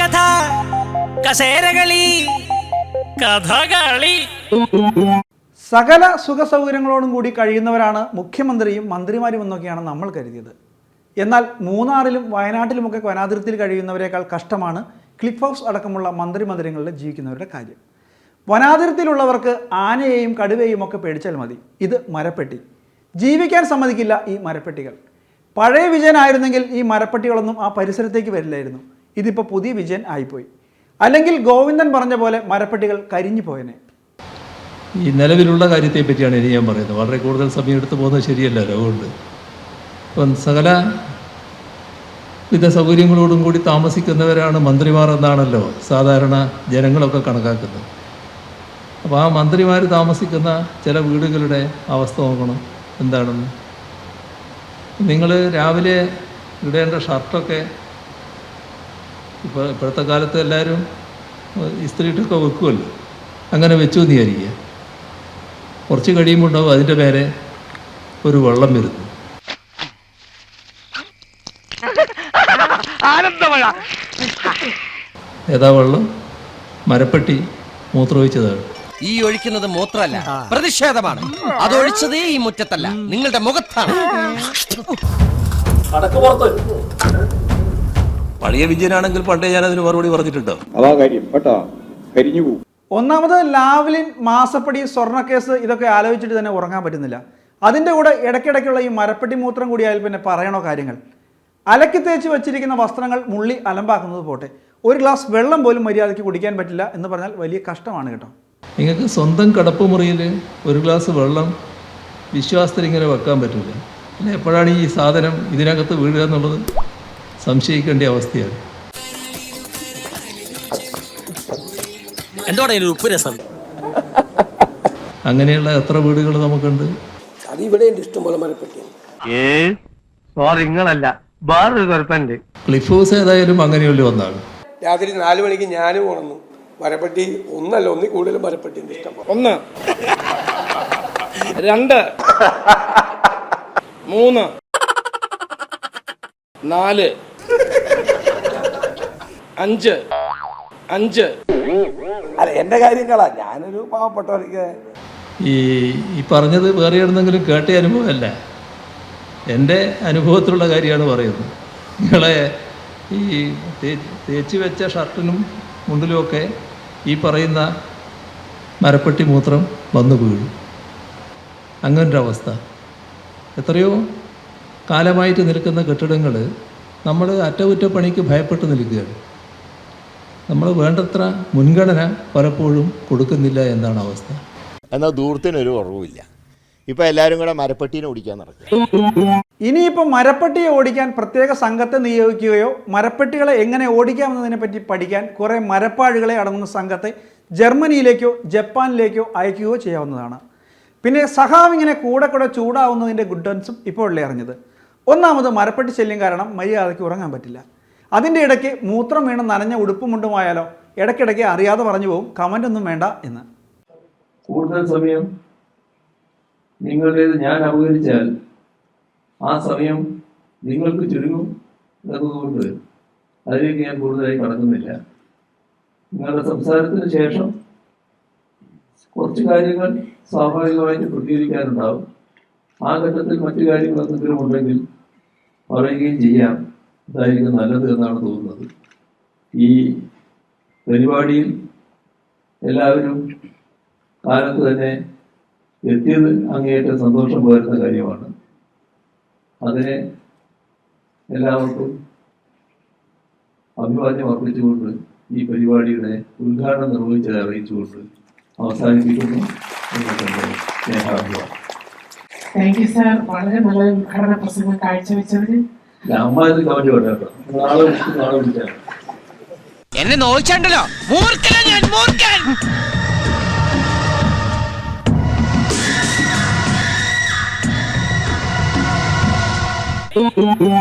കഥ കസേരകളി കഥകളി. സകല സുഖ സൗകര്യങ്ങളോടും കൂടി കഴിയുന്നവരാണ് മുഖ്യമന്ത്രിയും മന്ത്രിമാരും എന്നൊക്കെയാണ് നമ്മൾ കരുതിയത്. എന്നാൽ മൂന്നാറിലും വയനാട്ടിലുമൊക്കെ വനാതിർത്തിയിൽ കഴിയുന്നവരെക്കാൾ കഷ്ടമാണ് ക്ലിഫ് ഹൗസ് അടക്കമുള്ള മന്ത്രി മന്ദിരങ്ങളിൽ ജീവിക്കുന്നവരുടെ കാര്യം. വനാതിർത്തിയിലുള്ളവർക്ക് ആനയെയും കടുവയെയും ഒക്കെ പേടിച്ചാൽ മതി. ഇത് മരപ്പെട്ടി. ജീവിക്കാൻ സമ്മതിക്കില്ല ഈ മരപ്പെട്ടികൾ. പഴയ വിജയനായിരുന്നെങ്കിൽ ഈ മരപ്പെട്ടികളൊന്നും ആ പരിസരത്തേക്ക് വരില്ലായിരുന്നു. ഇതിപ്പോൾ പുതിയ വിജയൻ ആയിപ്പോയി. അല്ലെങ്കിൽ ഗോവിന്ദൻ പറഞ്ഞ പോലെ മരപ്പെട്ടികൾ കരിഞ്ഞു പോയനെ. ഈ നിലവിലുള്ള കാര്യത്തെ പറ്റിയാണ് ഇനി ഞാൻ പറയുന്നത്. വളരെ കൂടുതൽ സമയം എടുത്തു പോകുന്നത് ശരിയല്ലല്ലോ അതുകൊണ്ട് ഇപ്പം സകല വിധ സൗകര്യങ്ങളോടും കൂടി താമസിക്കുന്നവരാണ് മന്ത്രിമാർ എന്നാണല്ലോ സാധാരണ ജനങ്ങളൊക്കെ കണക്കാക്കുന്നത്. അപ്പോൾ ആ മന്ത്രിമാർ താമസിക്കുന്ന ചില വീടുകളുടെ അവസ്ഥ നോക്കണം. എന്താണെന്ന്. നിങ്ങൾ രാവിലെ ഇടേണ്ട ഷർട്ടൊക്കെ ഇപ്പോൾ ഇപ്പോഴത്തെ കാലത്ത് എല്ലാവരും ഇസ്ത്രീട്ടൊക്കെ വെക്കുമല്ലോ അങ്ങനെ വെച്ചു എന്ന് വിചാരിക്കുക. കുറച്ച് കഴിയുമ്പോൾ ഉണ്ടാവും അതിന്റെ പേരെ ഒരു വെള്ളം വരുന്നു ഏതാ വെള്ളം? മരപ്പെട്ടി മൂത്രമൊഴിച്ചതാണ് ഈ ഒഴിക്കുന്നത് മൂത്രമല്ല പ്രതിഷേധമാണ്. അതൊഴിച്ചതേ ഈ മുറ്റത്തല്ല നിങ്ങളുടെ മുഖത്താണ്. പഴയ വിജയനാണെങ്കിൽ പണ്ടേ ഞാൻ അതിന് മറുപടി പറഞ്ഞിട്ടുണ്ടോ. അതാ കാര്യം. കേട്ടോ? കരിഞ്ഞു പോകും ഒന്നാമത് ലാവ്ലിൻ മാസപ്പടി സ്വർണക്കേസ് ഇതൊക്കെ ആലോചിച്ചിട്ട് തന്നെ ഉറങ്ങാൻ പറ്റുന്നില്ല. അതിന്റെ കൂടെ ഇടയ്ക്കിടയ്ക്കുള്ള ഈ മരപ്പെട്ടി മൂത്രം കൂടിയായാൽ പിന്നെ പറയണോ കാര്യങ്ങൾ? അലക്കി തേച്ച് വെച്ചിരിക്കുന്ന വസ്ത്രങ്ങൾ മുള്ളി അലമ്പാക്കുന്നത് പോട്ടെ. ഒരു ഗ്ലാസ് വെള്ളം പോലും മര്യാദയ്ക്ക് കുടിക്കാൻ പറ്റില്ല എന്ന് പറഞ്ഞാൽ വലിയ കഷ്ടമാണ് കേട്ടോ. നിങ്ങൾക്ക് സ്വന്തം കടപ്പുമുറിയിൽ ഒരു ഗ്ലാസ് വെള്ളം വിശ്വാസത്തിൽ ഇങ്ങനെ വെക്കാൻ പറ്റില്ല. പിന്നെ എപ്പോഴാണ് ഈ സാധനം ഇതിനകത്ത് വീഴുക എന്നുള്ളത്? സംശയിക്കേണ്ട അവസ്ഥയാണ്. എന്തോടെ ഉപ്പ് രസം? അങ്ങനെയുള്ള എത്ര വീടുകൾ നമുക്കുണ്ട്? ക്ലിഫ് ഹൗസ് ഏതായാലും അങ്ങനെയുള്ള ഒന്നാണ്. രാത്രി നാലു മണിക്ക് ഞാനും ഉണർന്നു. മരപ്പെട്ടി ഒന്നല്ല ഒന്നിൽ കൂടുതൽ മരപ്പെട്ടി ഇഷ്ടം ഒന്ന്. രണ്ട്. മൂന്ന്. നാല്. അഞ്ച്. അഞ്ച്. അല്ല എന്റെ കാര്യങ്ങളാ. ഞാനൊരു പാവപ്പെട്ടവർക്ക് ഈ ഈ പറഞ്ഞത് വേറെ എവിടെന്നെങ്കിലും കേട്ട അനുഭവമല്ല? എന്റെ അനുഭവത്തിലുള്ള കാര്യമാണ് പറയുന്നത്. നിങ്ങളെ ഈ തേച്ച് വെച്ച ഷർട്ടിനും മുണ്ടിലുമൊക്കെ ഈ പറയുന്ന മരപ്പെട്ടി മൂത്രം വന്നു വീഴും. അങ്ങനൊരവസ്ഥ. എത്രയോ കാലമായിട്ട് നിൽക്കുന്ന കെട്ടിടങ്ങൾ നമ്മൾ അറ്റകുറ്റപ്പണിക്ക് ഭയപ്പെട്ട് നിൽക്കുകയാണ്. നമ്മൾ വേണ്ടത്ര മുൻഗണന പലപ്പോഴും കൊടുക്കുന്നില്ല എന്നാണ് അവസ്ഥ. എന്നാൽ ദൂരത്തിനൊരു കുറവുമില്ല ഇപ്പൊ എല്ലാരും കൂടെ മരപ്പട്ടീനെ ഓടിക്കാൻ നടക്കും ഇനിയിപ്പോൾ മരപ്പെട്ടിയെ ഓടിക്കാൻ പ്രത്യേക സംഘത്തെ നിയോഗിക്കുകയോ മരപ്പെട്ടികളെ എങ്ങനെ ഓടിക്കാമെന്നതിനെ പറ്റി പഠിക്കാൻ കുറേ മരപ്പാഴുകളെ അടങ്ങുന്ന സംഘത്തെ ജർമ്മനിയിലേക്കോ ജപ്പാനിലേക്കോ അയക്കുകയോ ചെയ്യാവുന്നതാണ്. പിന്നെ സഹാവ് ഇങ്ങനെ കൂടെ കൂടെ ചൂടാവുന്നതിന്റെ ഗുഡൻസും ഇപ്പോഴല്ലേ അറിഞ്ഞത്. ഒന്നാമത് മരപ്പെട്ടി ശല്യം കാരണം മര്യാദയ്ക്ക് ഉറങ്ങാൻ പറ്റില്ല. അതിന്റെ ഇടയ്ക്ക് മൂത്രം വീണ് നനഞ്ഞ ഉടുപ്പും മുണ്ടുമായാലോ ഇടയ്ക്കിടയ്ക്ക് അറിയാതെ പറഞ്ഞു പോകും കമന്റ് ഒന്നും വേണ്ട എന്ന്. കൂടുതൽ സമയം നിങ്ങളുടേത് ഞാൻ അപകരിച്ചാൽ ആ സമയം നിങ്ങൾക്ക് ചുരുങ്ങും എന്നതുകൊണ്ട് അതിലേക്ക് ഞാൻ കൂടുതലായി കടക്കുന്നില്ല. നിങ്ങളുടെ സംസാരത്തിന് ശേഷം കുറച്ച് കാര്യങ്ങൾ സ്വാഭാവികമായിട്ട് പ്രതികരിക്കാനുണ്ടാവും ആ ഘട്ടത്തിൽ മറ്റു കാര്യങ്ങൾ എന്തെങ്കിലും ഉണ്ടെങ്കിൽ പറയുകയും ചെയ്യാം. ഇതായിരിക്കും നല്ലത് എന്നാണ് തോന്നുന്നത്. ഈ പരിപാടിയിൽ എല്ലാവരും കാലത്ത് തന്നെ എത്തിയത് അങ്ങേയറ്റം സന്തോഷം പകരുന്ന കാര്യമാണ്. അതിനെ എല്ലാവർക്കും അഭിവാദ്യം അർപ്പിച്ചുകൊണ്ട് ഈ പരിപാടിയുടെ ഉദ്ഘാടനം നിർവഹിച്ചത് അറിയിച്ചുകൊണ്ട് അവസാനിപ്പിക്കുന്നു. സ്നേഹാഭിവാദം താങ്ക് യു സാർ വളരെ നല്ല ഉദ്ഘാടന പ്രസംഗം കാഴ്ചവെച്ചതിന് എന്നെ നോയിച്ചാണ്ടല്ലോ മൂർഖനാ ഞാൻ മൂർഖൻ.